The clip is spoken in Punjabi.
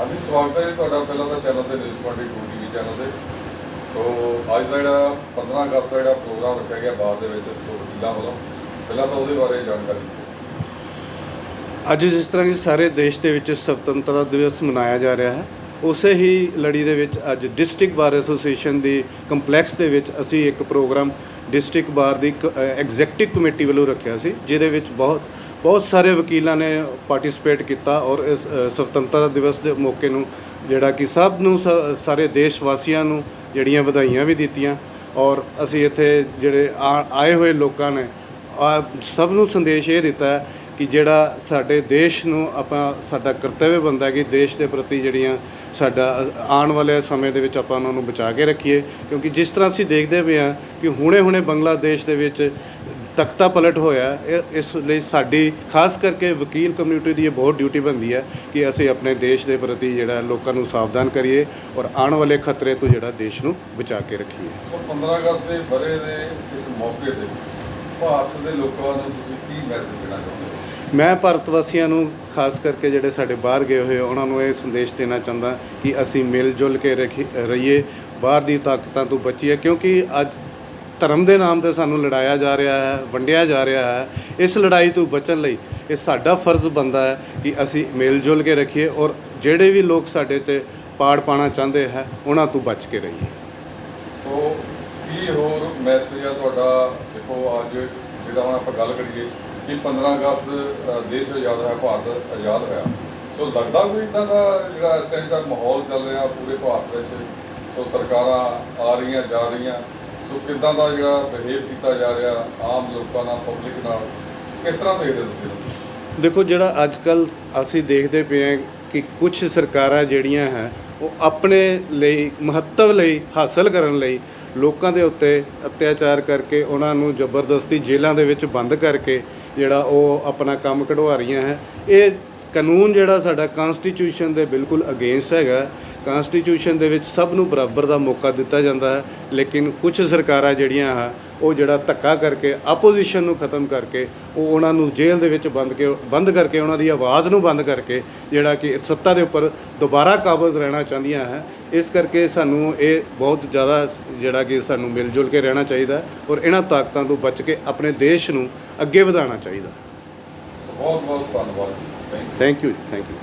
ਹਾਂਜੀ, ਸਵਾਗਤ ਹੈ ਜੀ ਤੁਹਾਡਾ ਪਹਿਲਾਂ ਤਾਂ ਚੈਨਲ ਤੇ ਨਿਊਜ਼ 22 ਟੀਵੀ ਚੈਨਲ ਤੇ। ਸੋ ਅੱਜ ਦਾ ਜਿਹੜਾ 15 ਅਗਸਤ ਦਾ ਜਿਹੜਾ ਪ੍ਰੋਗਰਾਮ ਰੱਖਿਆ ਗਿਆ ਬਾਅਦ ਦੇ ਵਿੱਚ ਸੋ ਵਕੀਲਾਂ ਵੱਲੋਂ, ਪਹਿਲਾਂ ਤਾਂ ਉਹਦੇ ਬਾਰੇ ਜਾਣਕਾਰੀ ਦਿਓ। ਅੱਜ ਜਿਸ ਤਰ੍ਹਾਂ ਕਿ ਸਾਰੇ ਦੇਸ਼ ਦੇ ਵਿੱਚ ਸੁਤੰਤਰਤਾ ਦਿਵਸ ਮਨਾਇਆ ਜਾ ਰਿਹਾ ਹੈ, ਉਸੇ ਹੀ ਲੜੀ ਦੇ ਵਿੱਚ ਅੱਜ ਡਿਸਟ੍ਰਿਕਟ ਬਾਰ ਐਸੋਸੀਏਸ਼ਨ ਦੀ ਕੰਪਲੈਕਸ ਦੇ ਵਿੱਚ ਅਸੀਂ ਇੱਕ ਪ੍ਰੋਗਰਾਮ ਡਿਸਟ੍ਰਿਕਟ ਬਾਰ ਦੀ ਐਗਜ਼ੈਕਟਿਵ ਕਮੇਟੀ ਵੱਲੋਂ ਰੱਖਿਆ ਸੀ, ਜਿਹਦੇ ਵਿੱਚ ਬਹੁਤ ਬਹੁਤ ਸਾਰੇ ਵਕੀਲਾਂ ਨੇ ਪਾਰਟਿਸਿਪੇਟ ਕੀਤਾ ਔਰ ਇਸ ਅ, ਸੁਤੰਤਰਤਾ ਦਿਵਸ ਦੇ ਮੌਕੇ ਨੂੰ ਜਿਹੜਾ ਕਿ ਸਭ ਨੂੰ ਸ- ਸਾਰੇ ਦੇਸ਼ ਵਾਸੀਆਂ ਨੂੰ ਜਿਹੜੀਆਂ ਵਧਾਈਆਂ ਵੀ ਦਿੱਤੀਆਂ ਔਰ ਅਸੀਂ ਇੱਥੇ ਜਿਹੜੇ ਆ- ਆਏ ਹੋਏ ਲੋਕਾਂ ਨੇ ਸਭ ਨੂੰ ਸੰਦੇਸ਼ ਇਹ ਦਿੱਤਾ ਕਿ ਜਿਹੜਾ ਸਾਡੇ ਦੇਸ਼ ਨੂੰ ਆਪਾਂ ਸਾਡਾ ਕਰਤੱਵ ਬਣਦਾ ਕਿ ਦੇਸ਼ ਦੇ ਪ੍ਰਤੀ ਜਿਹੜੀਆਂ ਸਾਡਾ ਆਉਣ ਵਾਲੇ ਸਮੇਂ ਦੇ ਵਿੱਚ ਆਪਾਂ ਉਹਨਾਂ ਨੂੰ ਬਚਾ ਕੇ ਰੱਖੀਏ ਕਿਉਂਕਿ ਜਿਸ ਤਰ੍ਹਾਂ ਅਸੀਂ ਦੇਖਦੇ ਪਏ ਹਾਂ ਕਿ ਹੁਣੇ-ਹੁਣੇ ਬੰਗਲਾਦੇਸ਼ ਦੇ ਵਿੱਚ ਤਖਤਾ ਪਲਟ ਹੋਇਆ ਇਸ ਲਈ ਸਾਡੀ ਖਾਸ ਕਰਕੇ ਵਕੀਲ ਕਮਿਊਨਿਟੀ ਦੀ ਇਹ ਬਹੁਤ ਡਿਊਟੀ ਬਣਦੀ ਹੈ ਕਿ ਅਸੀਂ ਆਪਣੇ ਦੇਸ਼ ਦੇ ਪ੍ਰਤੀ ਜਿਹੜਾ ਲੋਕਾਂ ਨੂੰ ਸਾਵਧਾਨ ਕਰੀਏ ਔਰ ਆਉਣ ਵਾਲੇ ਖਤਰੇ ਤੋਂ ਜਿਹੜਾ ਦੇਸ਼ ਨੂੰ ਬਚਾ ਕੇ ਰੱਖੀਏ। ਸੋ 15 ਅਗਸਤ ਦੇ ਬਰੇ ਦੇ ਇਸ ਮੌਕੇ ਤੇ ਭਾਰਤ ਦੇ ਲੋਕਾਂ ਨੂੰ ਤੁਸੀਂ ਕੀ ਮੈਸੇਜ ਦੇਣਾ ਚਾਹੁੰਦੇ ਹੋ? ਮੈਂ ਭਾਰਤ ਵਾਸੀਆਂ ਨੂੰ ਖਾਸ ਕਰਕੇ ਜਿਹੜੇ ਸਾਡੇ ਬਾਹਰ ਗਏ ਹੋਏ ਉਹਨਾਂ ਨੂੰ ਇਹ ਸੰਦੇਸ਼ ਦੇਣਾ ਚਾਹੁੰਦਾ ਕਿ ਅਸੀਂ ਮਿਲ ਜੁਲ ਕੇ ਰਹੀਏ। ਬਾਹਰ ਦੀ ਤਾਕਤਾਂ ਤੋਂ ਬਚੀਏ ਕਿਉਂਕਿ ਅੱਜ ਧਰਮ ਦੇ ਨਾਮ ਤੇ ਸਾਨੂੰ ਲੜਾਇਆ ਜਾ ਰਿਹਾ ਹੈ, ਵੰਡਿਆ ਜਾ ਰਿਹਾ ਹੈ। ਇਸ ਲੜਾਈ ਤੋਂ ਬਚਣ ਲਈ ਇਹ ਸਾਡਾ ਫਰਜ਼ ਬਣਦਾ ਹੈ ਕਿ ਅਸੀਂ ਮਿਲ ਜੁਲ ਕੇ ਰੱਖੀਏ ਔਰ ਜਿਹੜੇ ਵੀ ਲੋਕ ਸਾਡੇ ਤੇ ਪਾੜ ਪਾਣਾ ਚਾਹੁੰਦੇ ਹੈ, ਉਹਨਾਂ ਤੋਂ ਬਚ ਕੇ ਰਹੀਏ। ਸੋ, ਕੀ ਹੋਰ ਮੈਸੇਜ ਆ ਤੁਹਾਡਾ? ਦੇਖੋ, ਅੱਜ ਜਿਹੜਾ ਹੁਣ ਆਪਾਂ ਗੱਲ ਕਰੀਏ ਕਿ 15 ਅਗਸਤ ਦੇਸ਼ ਆਜ਼ਾਦ ਹੋਇਆ, ਭਾਰਤ ਆਜ਼ਾਦ ਹੋਇਆ। ਸੋ ਲੱਗਦਾ ਕੋਈ ਇਦਾਂ ਦਾ ਜਿਹੜਾ ਇਸ ਟਾਈਮ ਦਾ ਮਾਹੌਲ ਚੱਲ ਰਿਹਾ ਪੂਰੇ ਭਾਰਤ ਵਿੱਚ? ਸੋ ਸਰਕਾਰਾਂ ਆ ਰਹੀਆਂ, ਜਾ ਰਹੀਆਂ। ਸੋ ਕਿੱਦਾਂ ਦਾ ਜਿਹੜਾ ਬਿਹੇਵ ਕੀਤਾ ਜਾ ਰਿਹਾ ਆਮ ਲੋਕਾਂ ਨਾਲ ਪਬਲਿਕ ਨਾਲ, ਕਿਸ ਤਰ੍ਹਾਂ ਦੇਖਦੇ ਤੁਸੀਂ ਦੇਖੋ, ਜਿਹੜਾ ਅੱਜ ਕੱਲ ਅਸੀਂ ਦੇਖਦੇ ਪਏ ਹਾਂ ਕਿ ਕੁਝ ਸਰਕਾਰਾਂ ਜਿਹੜੀਆਂ ਹੈ, ਉਹ ਆਪਣੇ ਲਈ, ਮਹੱਤਵ ਲਈ ਹਾਸਲ ਕਰਨ ਲਈ ਲੋਕਾਂ ਦੇ ਉੱਤੇ ਅਤਿਆਚਾਰ ਕਰਕੇ, ਉਹਨਾਂ ਨੂੰ ਜ਼ਬਰਦਸਤੀ ਜੇਲ੍ਹਾਂ ਦੇ ਵਿੱਚ ਬੰਦ ਕਰਕੇ ਜਿਹੜਾ ਉਹ ਆਪਣਾ ਕੰਮ ਕਢਵਾ ਰਹੀਆਂ ਹੈ। ਇਹ ਕਾਨੂੰਨ ਜਿਹੜਾ ਸਾਡਾ ਕਨਸਟੀਟਿਊਸ਼ਨ ਦੇ ਬਿਲਕੁਲ ਅਗੇਂਸਟ ਹੈਗਾ। ਕਨਸਟੀਟਿਊਸ਼ਨ ਦੇ ਵਿੱਚ ਸਭ ਨੂੰ ਬਰਾਬਰ ਦਾ ਮੌਕਾ ਦਿੱਤਾ ਜਾਂਦਾ ਹੈ। ਲੇਕਿਨ ਕੁਝ ਸਰਕਾਰਾਂ ਜਿਹੜੀਆਂ ਹੈ ਉਹ ਜਿਹੜਾ ਧੱਕਾ ਕਰਕੇ ਆਪੋਜੀਸ਼ਨ ਨੂੰ ਖਤਮ ਕਰਕੇ, ਉਹ ਉਹਨਾਂ ਨੂੰ ਜੇਲ੍ਹ ਦੇ ਵਿੱਚ ਬੰਦ ਕੇ, ਬੰਦ ਕਰਕੇ, ਉਹਨਾਂ ਦੀ ਆਵਾਜ਼ ਨੂੰ ਬੰਦ ਕਰਕੇ, ਜਿਹੜਾ ਕਿ ਸੱਤਾ ਦੇ ਉੱਪਰ ਦੁਬਾਰਾ ਕਾਬਜ਼ ਰਹਿਣਾ ਚਾਹੁੰਦੀਆਂ ਹੈ। ਇਸ ਕਰਕੇ ਸਾਨੂੰ ਇਹ ਬਹੁਤ ਜ਼ਿਆਦਾ ਜਿਹੜਾ ਕਿ ਸਾਨੂੰ ਮਿਲ ਜੁਲ ਕੇ ਰਹਿਣਾ ਚਾਹੀਦਾ ਔਰ ਇਹਨਾਂ ਤਾਕਤਾਂ ਤੋਂ ਬਚ ਕੇ ਆਪਣੇ ਦੇਸ਼ ਨੂੰ ਅੱਗੇ ਵਧਾਉਣਾ ਚਾਹੀਦਾ। ਬਹੁਤ ਬਹੁਤ ਧੰਨਵਾਦ ਥੈਂਕ ਯੂ ਥੈਂਕ ਯੂ